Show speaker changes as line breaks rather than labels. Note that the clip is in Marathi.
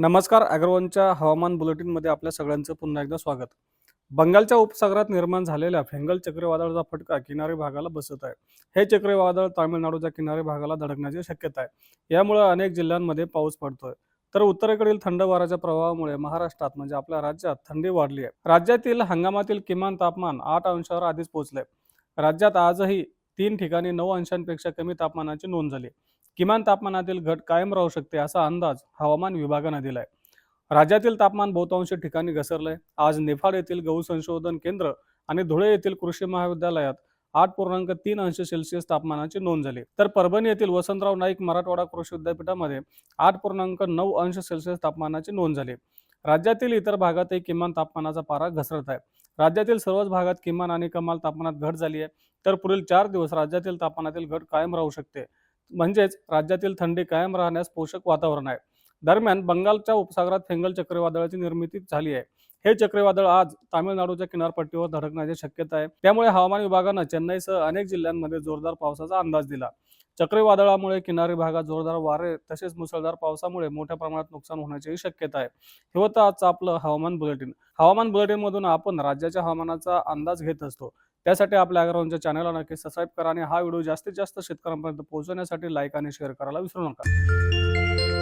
नमस्कार अग्रवनच्या हवामान बुलेटिनमध्ये आपल्या सगळ्यांचं पुन्हा एकदा स्वागत. बंगालच्या उपसागरात निर्माण झालेल्या फेंगल चक्रीवादळाचा फटका किनारी भागाला बसत आहे. हे चक्रीवादळ तामिळनाडूच्या किनारी भागाला धडकण्याची शक्यता आहे. यामुळे अनेक जिल्ह्यांमध्ये पाऊस पडतोय. तर उत्तरेकडील थंड वाऱ्याच्या प्रभावामुळे महाराष्ट्रात म्हणजे आपल्या राज्यात थंडी वाढली आहे. राज्यातील हंगामातील किमान तापमान आठ अंशावर आधीच पोहोचले राज्यात आजही तीन ठिकाणी नऊ अंशांपेक्षा कमी तापमानाची नोंद झाली. किमान तापमानातील घट कायम राहू शकते असा अंदाज हवामान विभागानं दिलाय. राज्यातील तापमान बहुतांश ठिकाणी घसरलंय. आज नेफाळ येथील गहू संशोधन केंद्र आणि धुळे येथील कृषी महाविद्यालयात आठ पूर्णांक तीन अंश सेल्सिअस तापमानाची नोंद झाली. तर परभणी येथील वसंतराव नाईक मराठवाडा कृषी विद्यापीठामध्ये आठ पूर्णांक नऊ अंश सेल्सिअस तापमानाची नोंद झाली. राज्यातील इतर भागातही किमान तापमानाचा पारा घसरत आहे. राज्यातील सर्वच भागात किमान आणि कमाल तापमानात घट झाली आहे. तर पुढील चार दिवस राज्यातील तापमानातील घट कायम राहू शकते. म्हणजेच राज्यातील थंडी कायम राहण्यास पोषक वातावरण आहे. दरम्यान बंगालच्या उपसागरात फेंगल चक्रीवादळाची निर्मिती झाली आहे. हे चक्रीवादळ आज तामिळनाडूच्या किनारपट्टीवर धडकण्याची शक्यता आहे. त्यामुळे हवामान विभागानं चेन्नईसह अनेक जिल्ह्यांमध्ये जोरदार पावसाचा अंदाज दिला. चक्रीवादळामुळे किनारी भागात जोरदार वारे तसेच मुसळधार पावसामुळे मोठ्या प्रमाणात नुकसान होण्याचीही शक्यता आहे. हे होतं आजचं आपलं हवामान बुलेटिन. हवामान बुलेटिनमधून आपण राज्याच्या हवामानाचा अंदाज घेत असतो. त्यासाठी आपल्या अग्रवांच्या चॅनलला नक्की सबस्क्राईब करा आणि हा व्हिडिओ जास्तीत जास्त शेतकऱ्यांपर्यंत पोहोचवण्यासाठी लाईक आणि शेअर करायला विसरू नका.